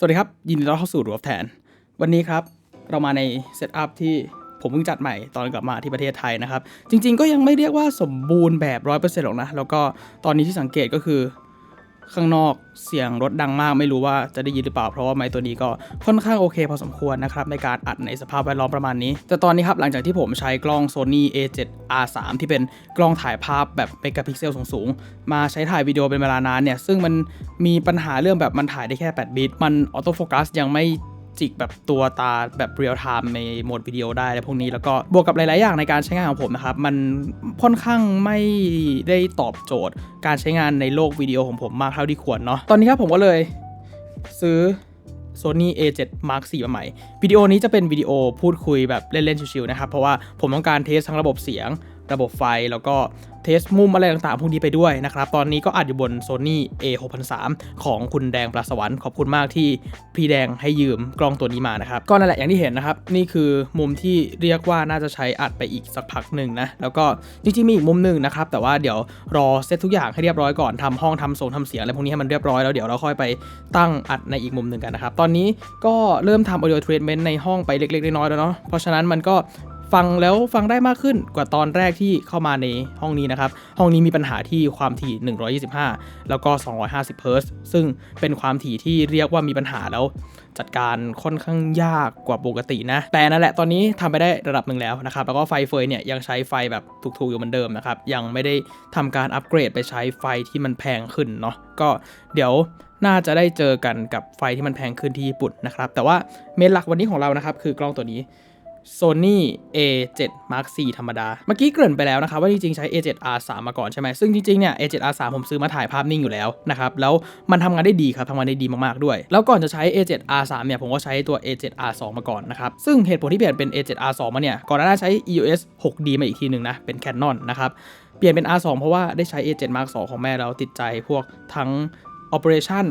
สวัสดีครับ ยินดีต้อนรับเข้าสู่รูปแทน วันนี้ครับ เรามาในเซตอัพที่ผมเพิ่งจัดใหม่ตอนกลับมาที่ประเทศไทยนะครับ จริง ๆ ก็ยังไม่เรียกว่าสมบูรณ์แบบร้อยเปอร์เซ็นต์หรอกนะ แล้วก็ตอนนี้ที่สังเกตก็คือ ข้างนอกเสียงรถดังมากไม่รู้ว่าจะได้ยินหรือเปล่า เพราะว่าไมค์ตัวนี้ก็ค่อนข้างโอเคพอสมควรนะครับในการอัดในสภาพแวดล้อมประมาณนี้ แต่ตอนนี้ครับหลังจากที่ผมใช้กล้อง Sony A7R3 ที่เป็นกล้องถ่ายภาพแบบเมกะพิกเซลสูงๆ มาใช้ถ่ายวิดีโอเป็นเวลานานเนี่ย ซึ่งมันมีปัญหาเรื่องแบบมันถ่ายได้แค่8บิตมันออโต้โฟกัสยังไม่ จิกแบบตัวตาแบบเรียลไทม์ในโหมดวิดีโอได้อะพวกนี้แล้วก็บวกกับหลาย ๆ อย่างในการใช้งานของผมนะครับ มันค่อนข้างไม่ได้ตอบโจทย์ การใช้งานในโลกวิดีโอของผมมากเท่าที่ควรเนาะตอนนี้ครับผมก็เลยซื้อ Sony A7 Mark IV มาใหม่ วิดีโอนี้จะเป็นวิดีโอพูดคุยแบบเล่น ๆ ชิว ๆ นะครับ เพราะว่าผมต้องการเทสทั้งระบบเสียง ระบบไฟแล้วก็เทสมุมอะไรต่างๆพวกนี้ไปด้วยนะครับ ตอนนี้ก็อัดอยู่บน Sony A6003 ของคุณแดงปลาสวรรค์ขอบคุณมากที่พี่แดงให้ยืมกล้องตัวนี้มานะครับ ก็นั่นแหละอย่างที่เห็นนะครับ นี่คือมุมที่เรียกว่าน่าจะใช้อัดไปอีกสักพักหนึ่งนะ แล้วก็จริงๆมีอีกมุมหนึ่งนะครับ แต่ว่าเดี๋ยวรอเซตทุกอย่างให้เรียบร้อยก่อนทำห้องทำทรงทำเสียงอะไรพวกนี้ให้มันเรียบร้อยแล้วเดี๋ยวเราค่อยไปตั้งอัดในอีกมุมหนึ่งกันนะครับตอนนี้ก็เริ่มทำ audio treatment ในห้องไปเล็กๆน้อยๆแล้วเนาะเพราะฉะนั้นมันก็ ฟังแล้วฟังได้มากขึ้นกว่าตอนแรกที่เข้ามาในห้องนี้นะครับ ห้องนี้มีปัญหาที่ความถี่ 125 แล้วก็ 250เฮิร์ตซ์ซึ่งเป็นความถี่ที่เรียกว่ามีปัญหาแล้ว จัดการค่อนข้างยากกว่าปกตินะ แต่นั่นแหละตอนนี้ทำไปได้ระดับหนึ่งแล้วนะครับ แล้วก็ไฟเฟยเนี่ยยังใช้ไฟแบบถูกๆอยู่เหมือนเดิมนะครับ ยังไม่ได้ทำการอัปเกรดไปใช้ไฟที่มันแพงขึ้นเนาะ ก็เดี๋ยวน่าจะได้เจอกันกับไฟที่มันแพงขึ้นที่ญี่ปุ่นนะครับ แต่ว่าเมนหลักวันนี้ของเรานะครับคือกล้องตัวนี้ Sony A7 Mark IV ธรรมดา เมื่อกี้เกริ่นไปแล้วนะครับว่าจริงๆใช้ A7R3 มาก่อนใช่ไหมซึ่งจริงๆเนี่ย A7R3 ผมซื้อมาถ่ายภาพนิ่งอยู่แล้วนะครับแล้วมันทำงานได้ดีครับทำงานได้ดีมากๆด้วย แล้วก่อนจะใช้ A7R3 เนี่ยผมก็ใช้ตัว A7R2 มาก่อนนะครับซึ่งเหตุผลที่เปลี่ยนเป็น A7R2 มาเนี่ยก่อนหน้านั้ใช้ EOS 6D มาอีกทีหนึ่งนะเป็น Canon นะครับเปลี่ยนเป็น R2 เพราะว่าได้ใช้ A7 Mark II ของแม่แล้วติดใจพวกทั้ง Operation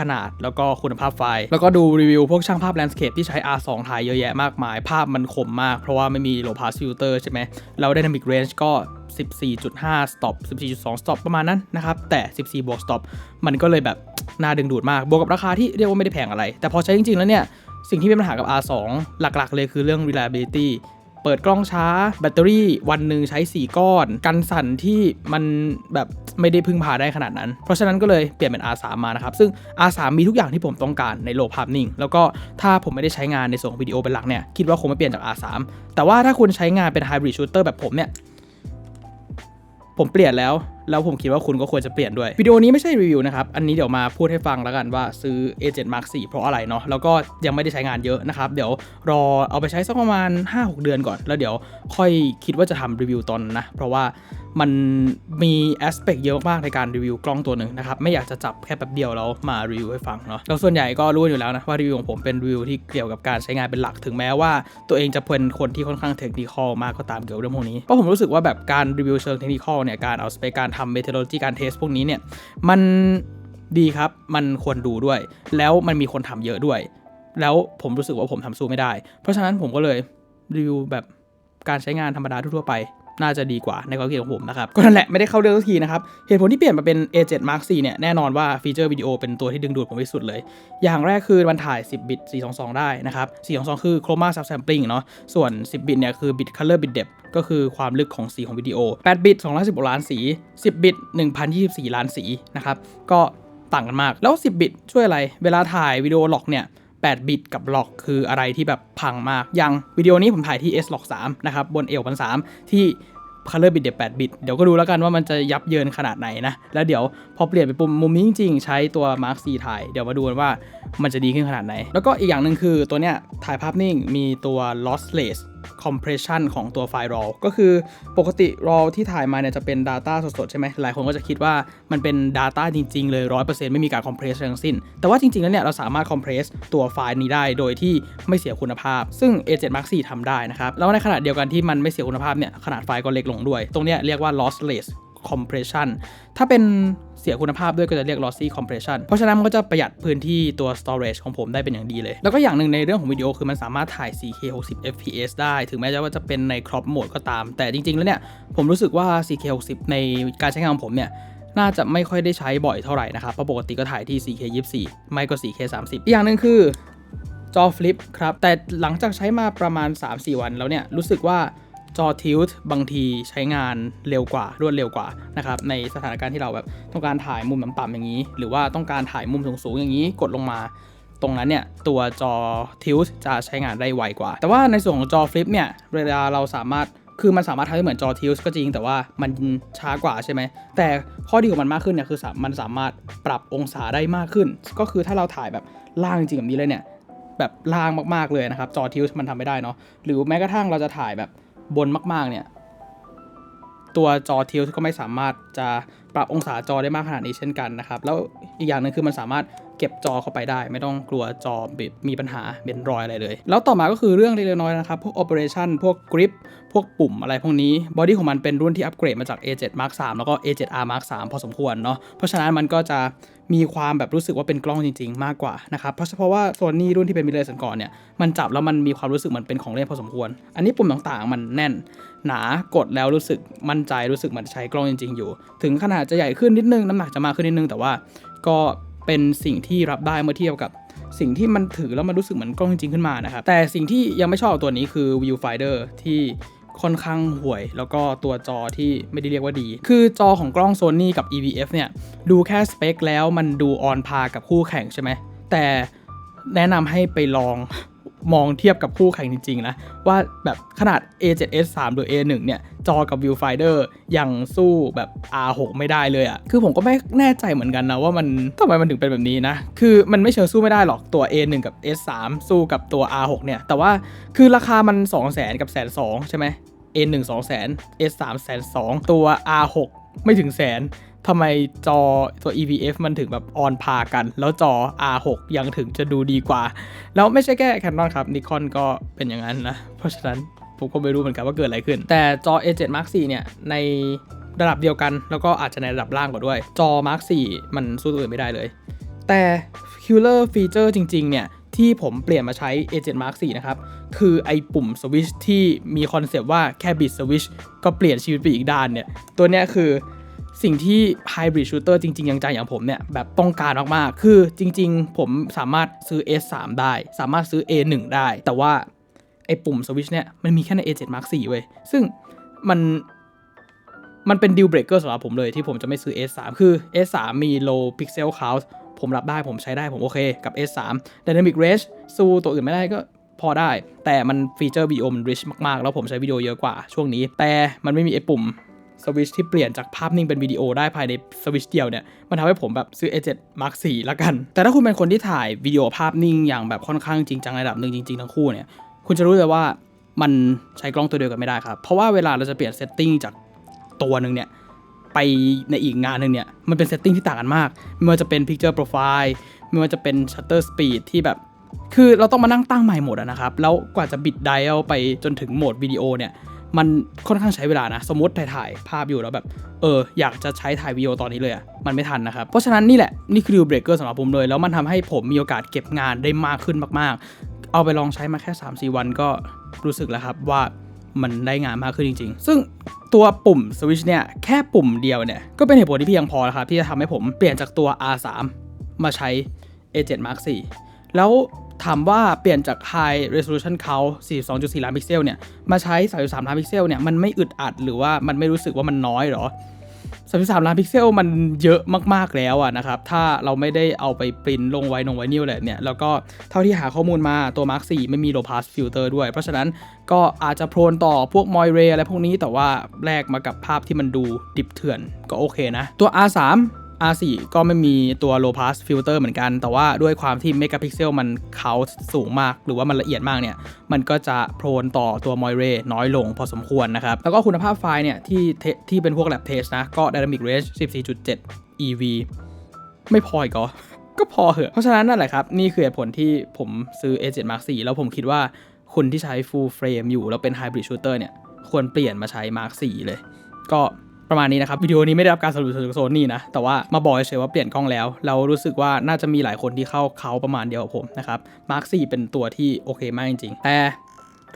ขนาดแล้วก็คุณภาพไฟล์ แล้วก็ดูรีวิวพวกช่างภาพแลนด์สเคปที่ใช้ R2 ถ่ายเยอะแยะมากมาย ภาพมันคมมาก เพราะว่าไม่มี low pass filter ใช่ไหมแล้ว dynamic range ก็ 14.5 stop 14.2 stop ประมาณนั้นนะครับ แต่ 14 บวก stop มันก็เลยแบบน่าดึงดูดมาก บวกกับราคาที่เรียกว่าไม่ได้แพงอะไร แต่พอใช้จริง ๆ แล้วเนี่ย สิ่งที่มีปัญหากับ R2 หลัก ๆ เลยคือเรื่อง reliability เปิดกล้องช้า แบตเตอรี่วันหนึ่งใช้ 4 ก้อน กันสั่นที่มันแบบไม่ได้พึ่งพาได้ขนาดนั้น เพราะฉะนั้นก็เลยเปลี่ยนเป็น R3 มานะครับ ซึ่ง R3 มีทุกอย่างที่ผมต้องการในโลกภาพนิ่ง แล้วก็ถ้าผมไม่ได้ใช้งานในส่วนของวิดีโอเป็นหลักเนี่ย คิดว่าคงไม่เปลี่ยนจาก R3 แต่ว่าถ้าคุณใช้งานเป็น Hybrid Shooter แบบผมเนี่ย ผมเปลี่ยนแล้วแล้วผมคิดว่าคุณก็ควรจะเปลี่ยนด้วย วิดีโอนี้ไม่ใช่รีวิวนะครับ อันนี้เดี๋ยวมาพูดให้ฟังแล้วกันว่าซื้อ A7 Mark IV เพราะอะไรเนาะ แล้วก็ยังไม่ได้ใช้งานเยอะนะครับ เดี๋ยวรอเอาไปใช้สักประมาณ 5-6 เดือนก่อน แล้วเดี๋ยวค่อยคิดว่าจะทำรีวิวตอนนะ เพราะว่ามันมีแอสเปกเยอะมากในการรีวิวกล้องตัวหนึ่งนะครับ ไม่อยากจะจับแค่แป๊บเดียวแล้วมารีวิวให้ฟังเนาะแล้วส่วนใหญ่ก็รู้อยู่แล้วนะว่ารีวิวของผมเป็นรีวิวที่เกี่ยวกับการใช้งานเป็นหลักถึงแม้ว่า ตัวเองจะเป็นคนที่ค่อนข้างเทคนิคอลมากก็ตามเกี่ยวกับเรื่องพวกนี้เพราะผมรู้สึกว่าแบบการรีวิวเชิงเทคนิคอลเนี่ยการเอาสเปคการทำเมท o โลจีการเทสพวกนี้เนี่ยมันดีครับมันควรดูด้วย แล้วมันมีคนทำเยอะด้วย แล้วผมรู้สึกว่าผมทำสู้ไม่ได้ เพราะฉะนั้นผมก็เลยรีวิวแบบการใช้งานธรรมดาทั่วไป น่าจะดีกว่าในความคิดของผมนะครับ ก็นั่นแหละไม่ได้เข้าเรื่องสักทีนะครับ เหตุผลที่เปลี่ยนมาเป็น A7 Mark IV เนี่ยแน่นอนว่าฟีเจอร์วิดีโอเป็นตัวที่ดึงดูดผมที่สุดเลย อย่างแรกคือมันถ่าย 10 บิต 422 ได้นะครับ 422 คือ Chroma Subsampling เนาะส่วน 10 บิตเนี่ยคือ bit color bit depth ก็คือความลึกของสีของวิดีโอ 8 บิต216ล้านสี 10 บิต 1024 ล้านสีนะครับก็ต่างกันมากแล้ว 10 บิตช่วยอะไร เวลาถ่ายวิดีโอล็อกเนี่ย 8 บิตกับล็อกคืออะไรที่แบบพังมาก อย่างวิดีโอนี้ผมถ่ายที่ S log 3นะครับ บนเอลพันสที่ color bit เดี๋ยว8บิต เดี๋ยวก็ดูแล้วกันว่ามันจะยับเยินขนาดไหนนะ แล้วเดี๋ยวพอเปลี่ยนไปปุ่มมุมนี้จริงๆ ใช้ตัว Mark C ถ่าย เดี๋ยวมาดูกันว่ามันจะดีขึ้นขนาดไหน แล้วก็อีกอย่างหนึ่งคือตัวเนี้ยถ่ายภาพนิ่งมีตัว lossless compression ของตัวไฟล์ RAW ก็คือปกติ RAW ที่ถ่ายมาเนี่ยจะเป็น Data สดๆ ใช่ไหมหลายคนก็จะคิดว่ามันเป็น Data จริง ๆ เลย 100%ไม่มีการ compress ทั้งสิ้น แต่ว่าจริง ๆ แล้วเนี่ย เราสามารถ compress ตัวไฟล์นี้ได้โดยที่ไม่เสียคุณภาพ ซึ่ง A7 Mark IV ทำได้นะครับ แล้วในขณะเดียวกันที่มันไม่เสียคุณภาพเนี่ยขนาดไฟล์ก็เล็กลงด้วย ตรงเนี้ยเรียกว่า lossless compression ถ้าเป็นเสียคุณภาพด้วยก็จะเรียก lossy compression เพราะฉะนั้นมันก็จะประหยัดพื้นที่ตัว storage ของผมได้เป็นอย่างดีเลย แล้วก็อย่างหนึ่งในเรื่องของวิดีโอคือมันสามารถถ่าย 4K 60 fps ได้ ถึงแม้จะว่าจะเป็นใน crop mode ก็ตาม แต่จริง ๆ แล้วเนี่ย ผมรู้สึกว่า 4K 60 ในการใช้งานของผมเนี่ยน่าจะไม่ค่อยได้ใช้บ่อยเท่าไหร่นะครับ เพราะปกติก็ถ่ายที่ 4K 24 ไม่ก็ 4K 30 อีกอย่างหนึ่งคือจอฟลิปครับ แต่หลังจากใช้มาประมาณ 3-4 วันแล้วเนี่ย รู้สึกว่า จอทิลต์บางทีใช้งานเร็วกว่ารวดเร็วกว่านะครับในสถานการณ์ที่เราแบบต้องการถ่ายมุมต่ำๆอย่างนี้ หรือว่าต้องการถ่ายมุมสูงๆอย่างนี้กดลงมา ตรงนั้นเนี่ย ตัวจอทิลต์จะใช้งานได้ไวกว่า แต่ว่าในส่วนของจอฟลิปเนี่ยเวลาเราสามารถคือมันสามารถทำให้เหมือนจอทิลต์ก็จริง แต่ว่ามันช้ากว่าใช่ไหม แต่ข้อดีของมันมากขึ้นเนี่ยคือมันสามารถปรับองศาได้มากขึ้น ก็คือถ้าเราถ่ายแบบล่างจริงแบบนี้เลยเนี่ยแบบล่างมากๆเลยนะครับจอทิลต์มันทำไม่ได้เนาะหรือแม้กระทั่งเราจะถ่ายแบบ บนมาก ๆ เนี่ย ตัวจอทิลก็ไม่สามารถจะปรับองศาจอได้มากขนาดนี้เช่นกันนะครับ แล้วอีกอย่างหนึงคือมันสามารถเก็บจอเข้าไปได้ ไม่ต้องกลัวจอมีปัญหาเป็นรอยอะไรเลย แล้วต่อมาก็คือเรื่องเล็กๆน้อยๆนะครับ พวก operation พวก grip พวกปุ่มอะไรพวกนี้บอดี้ของมันเป็นรุ่นที่อัปเกรดมาจาก A7 Mark 3แล้วก็ A7R Mark 3พอสมควรเนาะเพราะฉะนั้นมันก็จะ มีความแบบรู้สึกว่าเป็นกล้องจริง ๆ มากกว่านะครับเพราะเฉพาะว่าโซนี่รุ่นที่เป็นมิเรสันก่อนเนี่ยมันจับแล้วมันมีความรู้สึกเหมือนเป็นของเล่นพอสมควร อันนี้ปุ่มต่างๆ มันแน่น หนากดแล้วรู้สึกมั่นใจรู้สึกเหมือนใช้กล้องจริง ๆ อยู่ ถึงขนาดจะใหญ่ขึ้นนิดนึงน้ำหนักจะมากขึ้นนิดนึง แต่ว่าก็เป็นสิ่งที่รับได้เมื่อเทียบกับสิ่งที่มันถือแล้วมันรู้สึกเหมือนกล้องจริงๆขึ้นมานะครับแต่สิ่งที่ยังไม่ชอบกับตัวนี้คือ viewfinder ที่ ค่อนข้างห่วย แล้วก็ตัวจอที่ไม่ได้เรียกว่าดี คือจอของกล้อง Sony กับ EVF เนี่ย ดูแค่สเปคแล้วมันดูออนพากับคู่แข่งใช่ไหม แต่แนะนำให้ไปลองมองเทียบกับคู่แข่งจริงๆนะ ว่าแบบขนาด A7S 3 หรือ A1 เนี่ย จอกับ viewfinder ยังสู้แบบ R6 ไม่ได้เลยอะคือผมก็ไม่แน่ใจเหมือนกันนะ ว่ามันทำไมมันถึงเป็นแบบนี้นะ คือมันไม่เชิงสู้ไม่ได้หรอกตัว A1 กับ S3 สู้กับตัว R6 เนี่ย แต่ว่าคือราคามัน 2 0 0 0 0 0 กับแสนสใช่ไหม A1 2 0 0 0 S3 แสนสตัว R6 ไม่ถึงแสนทำไมจอตัว EVF มันถึงแบบออนพากัน แล้วจอ R6 ยังถึงจะดูดีกว่า แล้วไม่ใช่แค่ Canon ครับ Nikon ก็เป็นอย่างนั้นนะ เพราะฉะนั้นผมก็ไม่รู้เหมือนกันว่าเกิดอะไรขึ้น แต่จอ A7 Mark 4เนี่ย ในระดับเดียวกัน แล้วก็อาจจะในระดับล่างกว่าด้วย จอ Mark 4มันสู้ตัวอื่นไม่ได้เลย แต่ Killer Feature จริง ๆ เนี่ย ที่ผมเปลี่ยนมาใช้ A7 Mark 4 นะครับ คือไอปุ่มสวิชที่มีคอนเซปต์ว่าแค่บิดสวิชก็เปลี่ยนชีวิตไปอีกด้านเนี่ย ตัวเนี้ยคือสิ่งที่ Hybrid Shooter จริง ๆ ยังใจอย่างผมเนี่ย แบบต้องการมาก ๆ คือจริง ๆ ผมสามารถซื้อ S3 ได้ สามารถซื้อ A1 ได้ แต่ว่าไอปุ่มสวิชเนี่ยมันมีแค่ใน A7 Mark 4 เว้ย ซึ่งมันมันเป็น deal breaker สำหรับผมเลยที่ผมจะไม่ซื้อ S3 คือ S3 มี low pixel count ผมรับได้ผมใช้ได้ผมโอเคกับ S3 Dynamic Range สู้ตัวอื่นไม่ได้ก็พอได้ แต่มันฟีเจอร์วิดีโอมัน rich มาก ๆ แล้วผมใช้วิดีโอเยอะกว่าช่วงนี้ แต่มันไม่มีไอ้ปุ่มสวิชที่เปลี่ยนจากภาพนิ่งเป็นวิดีโอได้ภายในสวิชเดียวเนี่ย มันทำให้ผมแบบซื้อ A7 Mark 4ละกัน แต่ถ้าคุณเป็นคนที่ถ่ายวิดีโอภาพนิ่งอย่างแบบค่อนข้างจริงจังระดับหนึ่งจริง ๆ ทั้งคู่เนี่ย คุณจะรู้เลยว่ามันใช้กล้องตัวเดียวกันไม่ได้ครับ เพราะว่าเวลาเราจะเปลี่ยนเซตติ้งจากตัวหนึ่งเนี่ย ไปในอีกงานหนึ่งเนี่ย มันเป็นเซตติ้งที่ต่างกันมาก ไม่ว่าจะเป็น Picture Profile ไม่ว่าจะเป็น Shutter Speed ที่แบบ คือเราต้องมานั่งตั้งใหม่หมดนะครับ แล้วกว่าจะบิดไดเอาไปจนถึงโหมดวิดีโอเนี่ย มันค่อนข้างใช้เวลานะ สมมติถ่ายถ่ายภาพอยู่แล้วแบบ เออ อยากจะใช้ถ่ายวิดีโอตอนนี้เลยอะมันไม่ทันนะครับ เพราะฉะนั้นนี่แหละ นี่คือดีลเบรกเกอร์สำหรับผมเลย แล้วมันทำให้ผมมีโอกาสเก็บงานได้มากขึ้นมากๆ เอาไปลองใช้มาแค่ 3-4 วันก็รู้สึกแล้วครับว่ามันได้งานมากขึ้นจริง ๆ ซึ่ง ตัวปุ่มสวิชเนี่ยแค่ปุ่มเดียวเนี่ยก็เป็นเหตุผลที่เพียงพอแล้วครับที่จะทำให้ผมเปลี่ยนจากตัว R3 มาใช้ A7 Mark 4 แล้วถามว่าเปลี่ยนจาก High Resolution Count 42.4 ล้านพิกเซลเนี่ยมาใช้ 33 ล้านพิกเซลเนี่ยมันไม่อึดอัดหรือว่ามันไม่รู้สึกว่ามันน้อยหรอ 33 ล้านพิกเซลมันเยอะมากๆแล้วอะนะครับ ถ้าเราไม่ได้เอาไปปริ้นลงไว้นงไว้นิวเลยเนี่ย แล้วก็เท่าที่หาข้อมูลมาตัว Mark 4 ไม่มี Low Pass Filter ด้วย เพราะฉะนั้นก็อาจจะโพรนต่อพวก m o i r a y อะไรพวกนี้ แต่ว่าแลกมากับภาพที่มันดูดิบเถื่อนก็โอเคนะ ตัว R3 R4 ก็ไม่มีตัว low pass filter เหมือนกัน แต่ว่าด้วยความที่ megapixel มันเขาสูงมาก หรือว่ามันละเอียดมากเนี่ย มันก็จะโพรนต่อตัว moire น้อยลงพอสมควรนะครับ แล้วก็คุณภาพไฟล์เนี่ย ที่ที่เป็นพวก lab test นะ ก็ dynamic range 14.7 EV ไม่พออีกอก็พอเหอะ เพราะฉะนั้นนั่นแหละครับ นี่คือเหตุผลที่ผมซื้อ A7 Mark 4แล้วผมคิดว่าคุณที่ใช้ full frame อยู่แล้วเป็น hybrid shooter เนี่ย ควรเปลี่ยนมาใช้ Mark 4เลย ก็ ประมาณนี้นะครับวิดีโอนี้ไม่ได้รับการสนับสนุนจากโซนี่นะแต่ว่ามาบอกเฉยๆว่าเปลี่ยนกล้องแล้ว เรารู้สึกว่าน่าจะมีหลายคนที่เข้าเขาประมาณเดียวกับผมนะครับ Mark 4เป็นตัวที่โอเคมากจริงๆแต่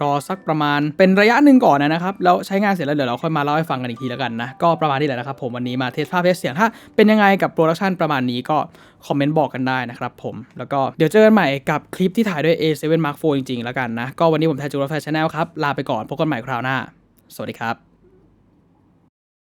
รอสักประมาณเป็นระยะหนึ่งก่อนนะครับแล้วใช้งานเสร็จแล้วเดี๋ยวเราค่อยมาเล่าให้ฟังกันอีกทีแล้วกันนะก็ประมาณนี้แหละนะครับผมวันนี้มาเทสภาพเทสเสียงถ้าเป็นยังไงกับโปรดักชันประมาณนี้ก็คอมเมนต์บอกกันได้นะครับผมแล้วก็เดี๋ยวเจอกันใหม่กับคลิปที่ถ่ายด้วย A7 Mark IV จริงๆแล้วกันนะก็วันนี้ผมแทนจูรแฟชั่นแนลครับลาไปก่อนพบกันใหม่คราวหน้า สวัสดีครับ